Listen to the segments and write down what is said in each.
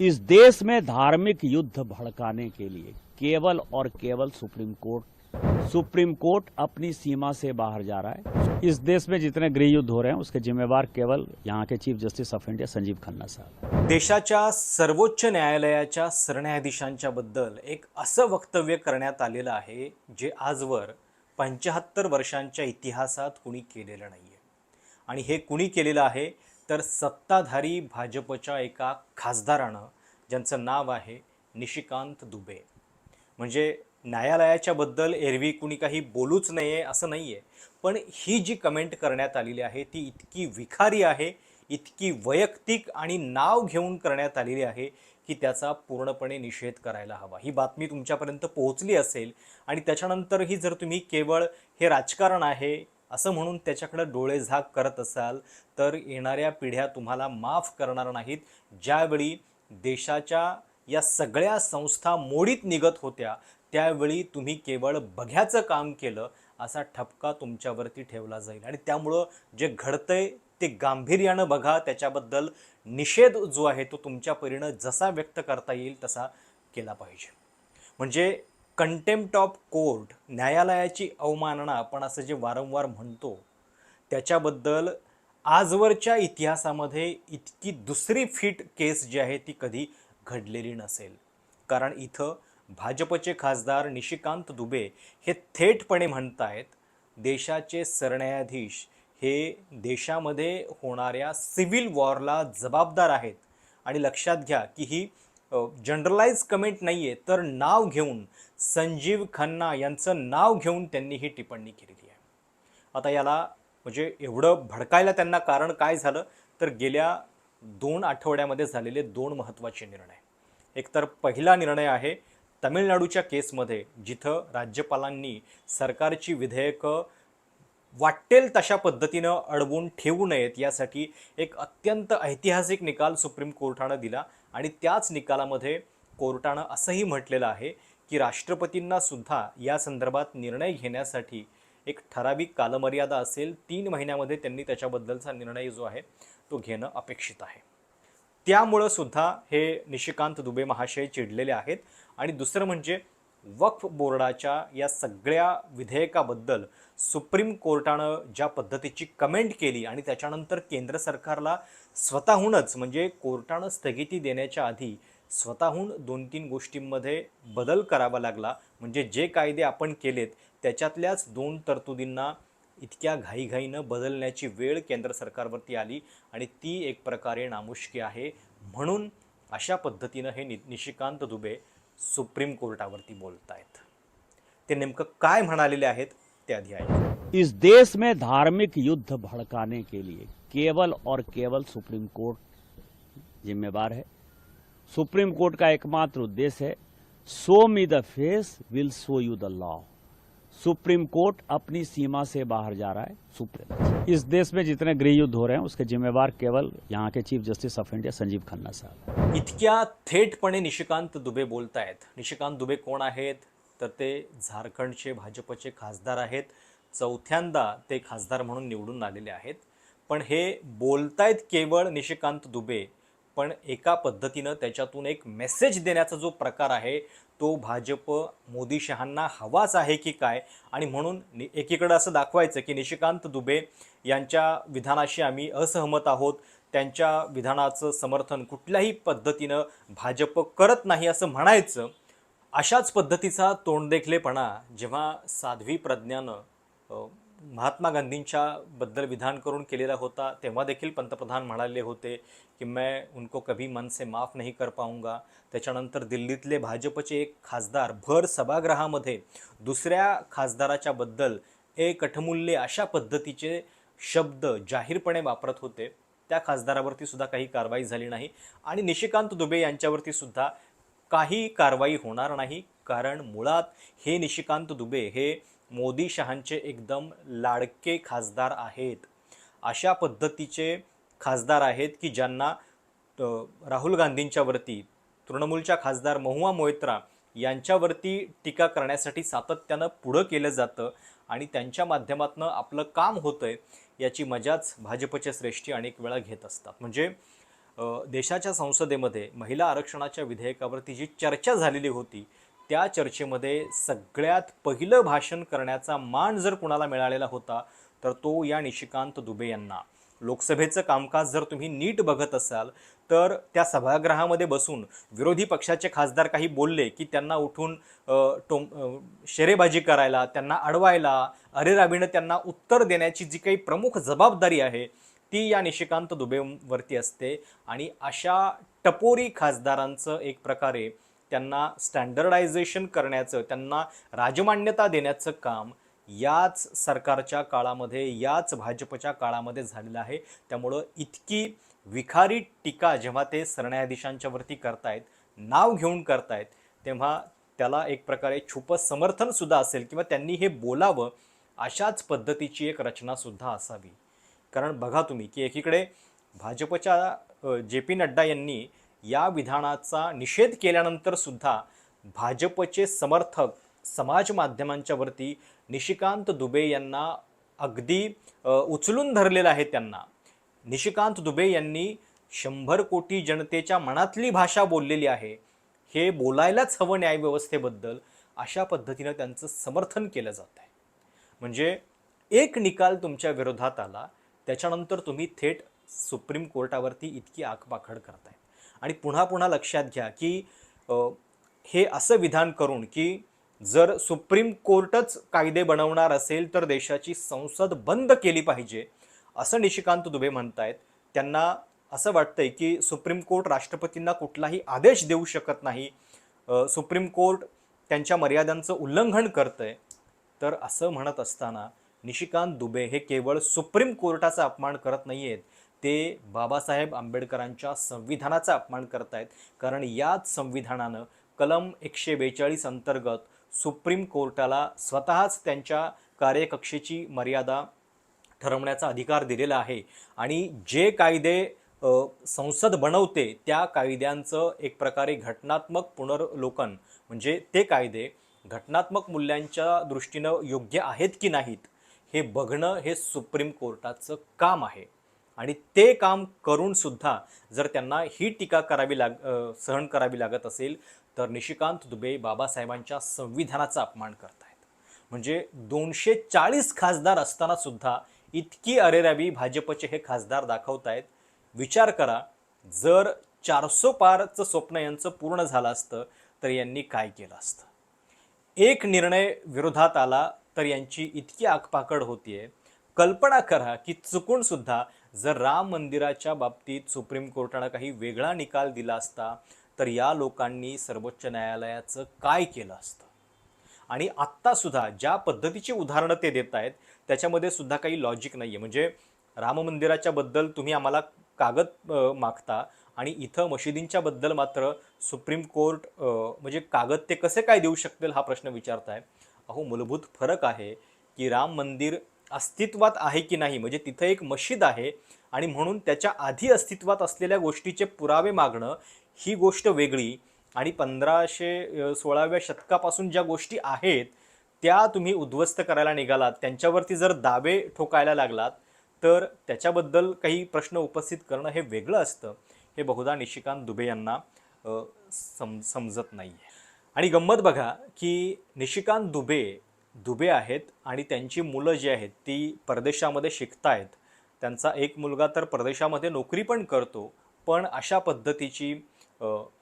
इस देश में धार्मिक युद्ध भड़काने के लिए केवल और केवल सुप्रीम कोर्ट सुप्रीम कोर्ट अपनी सीमा से बाहर जा रहा है। इस देश में जितने गृह युद्ध हो रहे हैं उसके जिम्मेवार केवल यहाँ के chief justice of India Sanjiv Khanna साहब। देशाच्या सर्वोच्च न्यायालयाच्या सरन्यायाधीशांच्या बद्दल एक असं वक्तव्य करण्यात आलेलं आहे जे आजवर पंच्याहत्तर वर्षांच्या इतिहासात कुणी केलेलं नाही आणि हे कुणी केलेलं आहे तर सत्ताधारी भाजपच्या एका खासदारानं ज्यांचं नाव आहे निशिकांत दुबे. म्हणजे न्यायालयाच्या बद्दल एरवी कुणी काही बोलूच नाही आहे असं नाही आहे पण ही जी कमेंट करण्यात आलेली आहे ती इतकी विखारी आहे इतकी वैयक्तिक आणि नाव घेऊन करण्यात आलेली आहे की त्याचा पूर्णपणे निषेध करायला हवा. ही बातमी तुमच्यापर्यंत पोहोचली असेल आणि त्याच्यानंतरही जर तुम्ही केवळ हे राजकारण आहे असं म्हणून त्याच्याकडे डोळेझाक करत असाल तर येणाऱ्या पिढ्या तुम्हाला माफ करणार नाहीत. ज्यावेळी देशाच्या या सगळ्या संस्था मोडीत निघत होत्या त्यावेळी तुम्ही केवळ बघ्याचं काम केलं असा ठपका तुमच्यावरती ठेवला जाईल. आणि त्यामुळं जे घडतंय ते गांभीर्यानं बघा. त्याच्याबद्दल निषेध जो आहे तो तुमच्या परीनं जसा व्यक्त करता येईल तसा केला पाहिजे. म्हणजे कंटेम्प्ट ऑफ कोर्ट न्यायालयाची अवमानना आपण असं जे वारंवार म्हणतो त्याच्याबद्दल आजवरच्या इतिहासामध्ये इतकी दुसरी फिट केस जी आहे ती कधी घडलेली नसेल. कारण इथं भाजपचे खासदार निशिकांत दुबे हे थेटपणे म्हणतायत देशाचे सरन्यायाधीश हे देशामध्ये होणाऱ्या सिव्हिल वॉरला जबाबदार आहेत. आणि लक्षात घ्या की ही जनरलाइज कमेंट नाही आहे तर नाव घेऊन संजीव खन्ना यांचं नाव घेऊन त्यांनी ही टिप्पणी केलेली आहे. आता याला म्हणजे एवढं भडकायला त्यांना कारण काय झालं? तर गेल्या दोन आठवड्यामध्ये झालेले दोन महत्त्वाचे निर्णय. एकतर पहिला निर्णय आहे तमिळनाडूच्या केसमध्ये जिथं राज्यपालांनी सरकारची विधेयकं वाटेल तशा पद्धतीनं अडवून ठेवू नयेत यासाठी एक अत्यंत ऐतिहासिक निकाल सुप्रीम कोर्टानं दिला आणि त्याच निकालामध्ये कोर्टानं असंही म्हटलेलं आहे की राष्ट्रपतींना सुद्धा या संदर्भात निर्णय घेण्यासाठी एक ठराविक कालमर्यादा असेल तीन महिन्यामध्ये त्यांनी त्याच्याबद्दलचा निर्णय जो आहे तो घेणं अपेक्षित आहे. त्यामुळं सुद्धा हे निशिकांत दुबे महाशय चिडलेले आहेत आणि दुसरं म्हणजे वक्फ बोर्डाच्या या सगळ्या विधेयकाबद्दल सुप्रीम कोर्टानं ज्या पद्धतीची कमेंट केली आणि त्याच्यानंतर केंद्र सरकारला स्वतःहूनच म्हणजे कोर्टानं स्थगिती देण्याच्या आधी स्वतःहून दोन तीन गोष्टींमध्ये बदल करावा लागला. म्हणजे जे कायदे आपण केलेत त्याच्यातल्याच दोन तरतुदींना इतक्या घाईघाईनं बदलण्याची वेळ केंद्र सरकारवरती आली आणि ती एक प्रकारे नामुष्की आहे. म्हणून अशा पद्धतीनं हे नि निशिकांत दुबे सुप्रीम कोर्टावरती बोलता आहेत ते नेमकं काय म्हणालेले आहेत ते आधी आहे इस देश में धार्मिक युद्ध भड़काने के लिए केवल और केवल सुप्रीम कोर्ट जिम्मेवार है। सुप्रीम कोर्ट का एकमात्र उद्देश्य है show me the face will show you the law supreme court अपनी सीमा से बाहर जा रहा है सुप्रीम इस देश में जितने गृह युद्ध हो रहे हैं उसके जिम्मेवार केवल यहाँ के chief justice of India Sanjiv Khanna साहब। इतक्या थेटपणे निशिकांत दुबे बोलत आहेत निशिकांत दुबे कोण आहेत? तर ते झारखंडचे भाजपचे खासदार आहेत. चौथ्यांदा ते खासदार म्हणून निवडून आलेले आहेत. पण हे बोलतायत केवळ निशिकांत दुबे. पण एका पद्धतीनं त्याच्यातून एक मेसेज देण्याचा जो प्रकार आहे तो भाजप मोदी शहांना हवाच आहे की काय? आणि म्हणून नि- एकीकडं असं दाखवायचं की निशिकांत दुबे यांच्या विधानाशी आम्ही असहमत आहोत. त्यांच्या विधानाचं समर्थन कुठल्याही पद्धतीनं भाजप करत नाही असं म्हणायचं. अशाच पद्धतीचा तोंडदेखलेपणा जेव्हा साध्वी प्रज्ञानं महात्मा गांधींच्या बद्दल विधान करून केलेला होता तेव्हा देखील पंतप्रधान म्हणाले होते की मैं उनको कभी मन से माफ नहीं कर पाऊंगा. त्याच्यानंतर दिल्लीतले भाजपचे एक खासदार भर सभागृहामध्ये दुसऱ्या खासदाराच्या बद्दल ए कठमूल्य अशा पद्धतीचे शब्द जाहीरपणे वापरत होते. त्या खासदारावरती सुद्धा काही कारवाई झाली नाही आणि निशिकांत दुबे यांच्यावरती सुद्धा काही कारवाई होणार नाही. कारण मुळात हे निशिकांत दुबे हे मोदी शहांचे एकदम लाडके खासदार आहेत. अशा पद्धतीचे खासदार आहेत की ज्यांना राहुल गांधींच्यावरती तृणमूलच्या खासदार महुआ मोयत्रा यांच्यावरती टीका करण्यासाठी सातत्यानं पुढं केलं जातं आणि त्यांच्या माध्यमातून आपलं काम होतंय याची मजाच भाजपचे श्रेष्ठी अनेक वेळा घेत असतात. म्हणजे देशाच्या संसदेमध्ये महिला आरक्षणाच्या विधेयकावरती जी चर्चा झालेली होती त्या चर्चेमध्ये सगळ्यात पहिलं भाषण करण्याचा मान जर कुणाला मिळालेला होता तर तो या निशिकांत दुबे यांना. लोकसभेचं कामकाज जर तुम्ही नीट बघत असाल तर त्या सभागृहामध्ये बसून विरोधी पक्षाचे खासदार काही बोलले की त्यांना उठून टोम शेरेबाजी करायला त्यांना अडवायला अरेराबीनं त्यांना उत्तर देण्याची जी काही प्रमुख जबाबदारी आहे ती या निशिकांत दुबेवरती असते. आणि अशा टपोरी खासदारांचं एक प्रकारे त्यांना स्टँडर्डायझेशन करण्याचं त्यांना राजमान्यता देण्याचं काम याच सरकारच्या काळामध्ये याच भाजपच्या काळामध्ये झालेलं आहे. त्यामुळं इतकी विखारी टीका जेव्हा ते सरन्यायाधीशांच्यावरती करतायत नाव घेऊन करतायत तेव्हा त्याला एक प्रकारे छुपं समर्थनसुद्धा असेल किंवा त्यांनी हे बोलावं अशाच पद्धतीची एक रचनासुद्धा असावी. कारण बघा तुम्ही की एकीकडे भाजपच्या जे पी नड्डा यांनी या विधानाचा निषेध केल्यानंतर सुद्धा भाजपचे समर्थक समाज माध्यमांच्या वरती निशिकांत दुबे यांना अगदी उचलून धरलेलं आहे त्यांना. निशिकांत दुबे यांनी शंभर कोटी जनतेच्या मनातली भाषा बोललेली आहे. हे बोलायलाच हवं न्यायव्यवस्थेबद्दल अशा पद्धतीनं त्यांचं समर्थन केलं जात आहे. म्हणजे एक निकाल तुमच्या विरोधात आला त्याच्यानंतर तुम्ही थेट सुप्रीम कोर्टावरती इतकी आखपाखड करताय. आणि पुन्हा पुन्हा लक्षात घ्या की हे असं विधान करून की जर सुप्रीम कोर्टच कायदे बनवणार असेल तर देशाची संसद बंद केली पाहिजे असं निशिकांत दुबे म्हणतायत. त्यांना असं वाटतंय की सुप्रीम कोर्ट राष्ट्रपतींना कुठलाही आदेश देऊ शकत नाही. सुप्रीम कोर्ट त्यांच्या मर्यादांचं उल्लंघन करतंय. तर असं म्हणत असताना निशिकांत दुबे हे केवळ सुप्रीम कोर्टाचा अपमान करत नाही आहेत ते बाबासाहेब आंबेडकरांच्या संविधानाचा अपमान करत आहेत कारण याच संविधानानं कलम एकशे बेचाळीस अंतर्गत सुप्रीम कोर्टाला स्वतःच त्यांच्या कार्यकक्षेची मर्यादा ठरवण्याचा अधिकार दिलेला आहे. आणि जे कायदे संसद बनवते त्या कायद्यांचं एक प्रकारे घटनात्मक पुनर्लोकन म्हणजे ते कायदे घटनात्मक मूल्यांच्या दृष्टीनं योग्य आहेत की नाहीत? हे बघणं हे सुप्रीम कोर्टाचं काम आहे. आणि ते काम करून सुद्धा जर त्यांना ही टीका करावी लाग सहन करावी लागत असेल तर निशिकांत दुबे बाबासाहेबांच्या संविधानाचा अपमान करतायत. म्हणजे दोनशे चाळीस खासदार असताना सुद्धा इतकी अरेरावी भाजपचे हे खासदार दाखवत आहेत विचार करा जर चारसो पारचं स्वप्न यांचं पूर्ण झालं असतं तर यांनी काय केलं असतं? एक निर्णय विरोधात आला तर यांची इतकी आगपाकड होतीये. कल्पना करा की चुकून सुद्धा जर राम मंदिराच्या बाबतीत सुप्रीम कोर्टानं काही वेगळा निकाल दिला असता तर या लोकांनी सर्वोच्च न्यायालयाचं काय केलं असतं? आणि आत्तासुद्धा ज्या पद्धतीची उदाहरणं ते देत आहेत त्याच्यामध्ये सुद्धा काही लॉजिक नाही आहे म्हणजे राम मंदिराच्या बद्दल तुम्ही आम्हाला कागद मागता आणि इथं मशिदींच्या बद्दल मात्र सुप्रीम कोर्ट म्हणजे कागद ते कसे काय देऊ शकतील हा प्रश्न विचारताय. अहो मूलभूत फरक आहे की राम मंदिर अस्तित्वात आहे की नाही? म्हणजे तिथं एक मशीद आहे आणि म्हणून त्याच्या आधी अस्तित्वात असलेल्या गोष्टीचे पुरावे मागणं ही गोष्ट वेगळी. आणि पंधराशे सोळाव्या शतकापासून ज्या गोष्टी आहेत त्या तुम्ही उद्ध्वस्त करायला निघालात. त्यांच्यावरती जर दावे ठोकायला लागलात तर त्याच्याबद्दल काही प्रश्न उपस्थित करणं हे वेगळं असतं. हे बहुधा निशिकांत दुबे यांना सम समजत नाही आहे आणि गंमत बघा की निशिकांत दुबे दुबे आहेत आणि त्यांची मुलं जी आहेत ती परदेशामध्ये शिकतायत. त्यांचा एक मुलगा तर परदेशामध्ये नोकरी पण करतो पण अशा पद्धतीची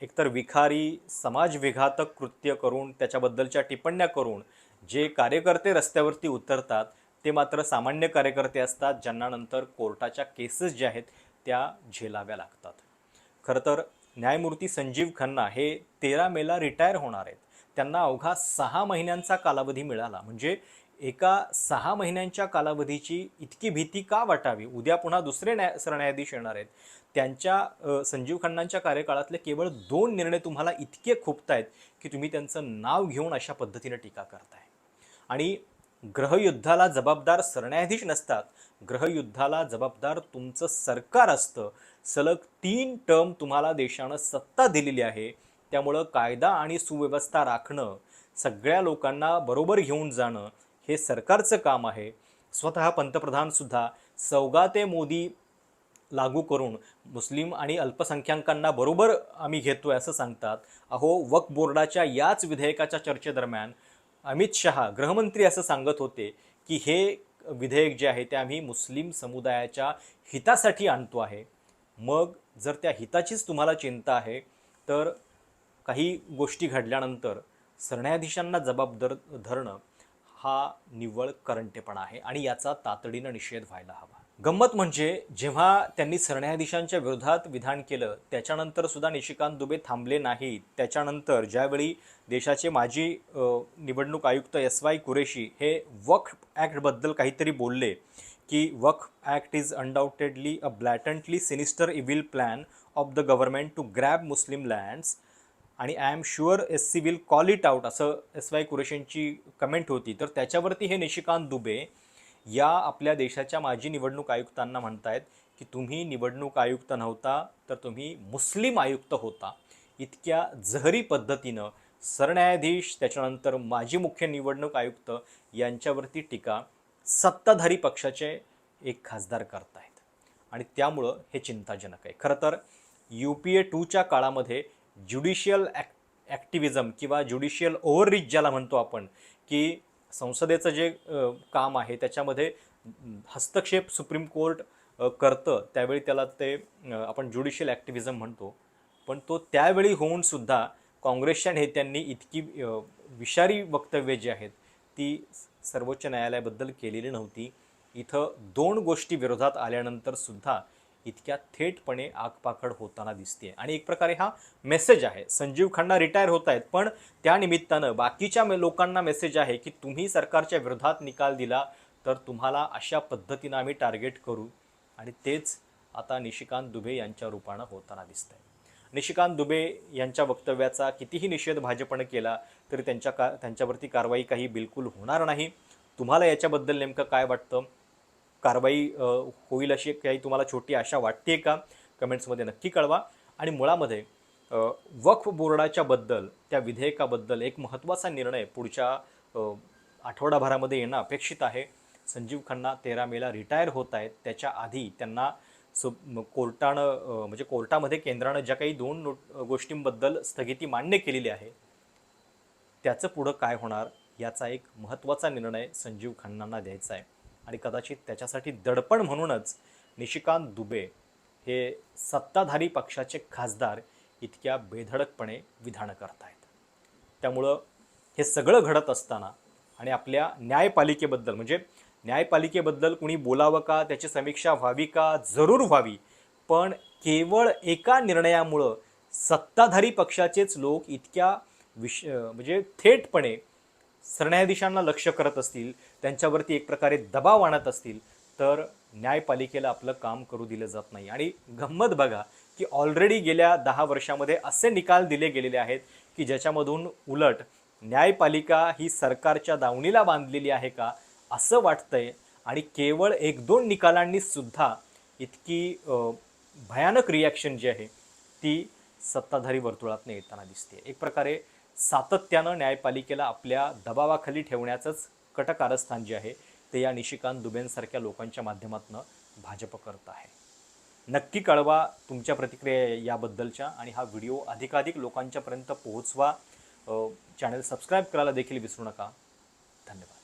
एकतर विखारी समाजविघातक कृत्य करून त्याच्याबद्दलच्या टिप्पण्या करून जे कार्यकर्ते रस्त्यावरती उतरतात ते मात्र सामान्य कार्यकर्ते असतात ज्यांना नंतर कोर्टाच्या केसेस ज्या आहेत त्या झेलाव्या लागतात. खरं तर न्यायमूर्ती संजीव खन्ना हे तेरा मेला रिटायर होणार आहेत. त्यांना अवघा सहा महिन्यांचा कालावधी मिळाला. म्हणजे एका सहा महिन्यांच्या कालावधीची इतकी भीती का वाटावी? उद्या पुन्हा दुसरे न्याय सरन्यायाधीश येणार आहेत. त्यांच्या संजीव खन्नांच्या कार्यकाळातले केवळ दोन निर्णय तुम्हाला इतके खुपतायत की तुम्ही त्यांचं नाव घेऊन अशा पद्धतीनं टीका करताय. आणि ग्रहयुद्धाला जबाबदार सरन्यायाधीश नसतात ग्रहयुद्धाला जबाबदार तुमचं सरकार असतं. सलग तीन टर्म तुम्हाला देशानं सत्ता दिलेली आहे. त्यामुळं कायदा आणि सुव्यवस्था राखणं सगळ्या लोकांना बरोबर घेऊन जाणं हे सरकारचं काम आहे. स्वतः पंतप्रधानसुद्धा सौगाते मोदी लागू करून मुस्लिम आणि अल्पसंख्याकांना बरोबर आम्ही घेतोय असं सांगतात. अहो वक्फ बोर्डाच्या याच विधेयकाच्या चर्चेदरम्यान अमित शहा गृहमंत्री असं सांगत होते की हे विधेयक जे आहे ते आम्ही मुस्लिम समुदायाच्या हितासाठी आणतो आहे. मग जर त्या हिताचीच तुम्हाला चिंता आहे तर काही गोष्टी घडल्यानंतर सरन्यायाधीशांना जबाबदार धरणं हा निव्वळ करंटेपणा आहे आणि याचा तातडीनं निषेध व्हायला हवा. गंमत म्हणजे जेव्हा त्यांनी सरन्यायाधीशांच्या विरोधात विधान केलं त्याच्यानंतर सुद्धा निशिकांत दुबे थांबले नाहीत. त्याच्यानंतर ज्यावेळी देशाचे माजी निवडणूक आयुक्त एस वाय कुरेशी हे वक्फ ॲक्टबद्दल काहीतरी बोलले की Waqf act is undoubtedly a blatantly sinister evil plan of the government to grab Muslim lands. आणि I am sure S C will call it out असं एस वाय कुरेशींची कमेंट होती. तर त्याच्यावरती हे निशिकांत दुबे या आपल्या देशाच्या माजी निवडणूक आयुक्तांना म्हणतायत की तुम्ही निवडणूक आयुक्त नव्हता तर तुम्ही मुस्लिम आयुक्त होता. इतक्या जहरी पद्धतीनं सरन्यायाधीश त्याच्यानंतर माजी मुख्य निवडणूक आयुक्त यांच्यावरती टीका सत्ताधारी पक्षाचे एक खासदार करतायत. आणि त्यामुळं हे चिंताजनक आहे. खरं तर यू पी ए टूच्या काळामध्ये ज्युडिशियल ॲक् ॲक्टिव्हिजम किंवा ज्युडिशियल ओव्हररीच ज्याला म्हणतो आपण की संसदेचं जे काम आहे त्याच्यामध्ये हस्तक्षेप सुप्रीम कोर्ट करतं त्यावेळी त्याला ते आपण ज्युडिशियल ॲक्टिव्हिजम म्हणतो. पण तो त्यावेळी होऊन सुद्धा काँग्रेसच्या नेत्यांनी इतकी विषारी वक्तव्ये जी आहेत ती सर्वोच्च न्यायालयाबद्दल केलेली नव्हती. इथं दोन गोष्टी विरोधात आल्यानंतर सुद्धा इतक्या थेटपणे आगपाखड होताना दिसते आणि एक प्रकारे हा मेसेज आहे. संजीव खन्ना रिटायर होत आहेत पण त्या निमित्तानं बाकीच्या लोकांना मेसेज आहे की तुम्ही सरकारच्या विरोधात निकाल दिला तर तुम्हाला अशा पद्धतीनं आम्ही टार्गेट करू. आणि तेच आता निशिकांत दुबे यांच्या रूपानं होताना दिसतंय. निशिकांत दुबे यांच्या वक्तव्याचा कितीही निषेध भाजपनं केला तरी त्यांच्या का त्यांच्यावरती कारवाई काही बिलकुल होणार नाही. तुम्हाला याच्याबद्दल नेमकं काय वाटतं? कारवाई होईल अशी काही तुम्हाला छोटी आशा वाटते का? कमेंट्समध्ये नक्की कळवा. आणि मुळामध्ये वक्फ बोर्डाच्या बद्दल त्या विधेयकाबद्दल एक महत्त्वाचा निर्णय पुढच्या आठवडाभरामध्ये येणं अपेक्षित आहे. संजीव खन्ना तेरा मेला रिटायर होत आहेत. त्याच्या आधी त्यांना सु कोर्टानं म्हणजे कोर्टामध्ये केंद्रानं ज्या काही दोन नोट गोष्टींबद्दल स्थगिती मान्य केलेली आहे त्याचं पुढं काय होणार याचा एक महत्त्वाचा निर्णय संजीव खन्नांना द्यायचा आहे. आणि कदाचित त्याच्यासाठी दडपण म्हणूनच निशिकांत दुबे हे सत्ताधारी पक्षाचे खासदार इतक्या बेधडकपणे विधानं करतायत. त्यामुळं हे सगळं घडत असताना आणि आपल्या न्यायपालिकेबद्दल म्हणजे न्यायपालिकेबद्दल कुणी बोलावं का त्याची समीक्षा व्हावी का जरूर व्हावी पण केवळ एका निर्णयामुळं सत्ताधारी पक्षाचेच लोक इतक्या विश म्हणजे थेटपणे सरन्यायाधीशांना लक्ष करत असतील त्यांच्यावरती एक प्रकारे दबाव आणत असतील तर न्यायपालिकेला आपलं काम करू दिलं जात नाही. आणि गंमत बघा की ऑलरेडी गेल्या दहा वर्षामध्ये असे निकाल दिले गेलेले आहेत की ज्याच्यामधून उलट न्यायपालिका ही सरकारच्या दावणीला बांधलेली आहे का असं वाटतंय. आणि केवळ एक दोन निकालांनी सुद्धा इतकी भयानक रिॲक्शन जी आहे ती सत्ताधारी वर्तुळातनं येताना दिसते एक प्रकारे सातत्यानं न्यायपालिकेला आपल्या दबावाखाली ठेवण्याचंच कटकारस्थान जे आहे ते या निशिकांत दुबेंसारख्या लोकांच्या माध्यमातून भाजप करत आहे. नक्की कळवा तुमच्या प्रतिक्रिया याबद्दलच्या आणि हा व्हिडिओ अधिकाधिक लोकांच्यापर्यंत पोहोचवा. चॅनल सबस्क्राईब करायला देखील विसरू नका.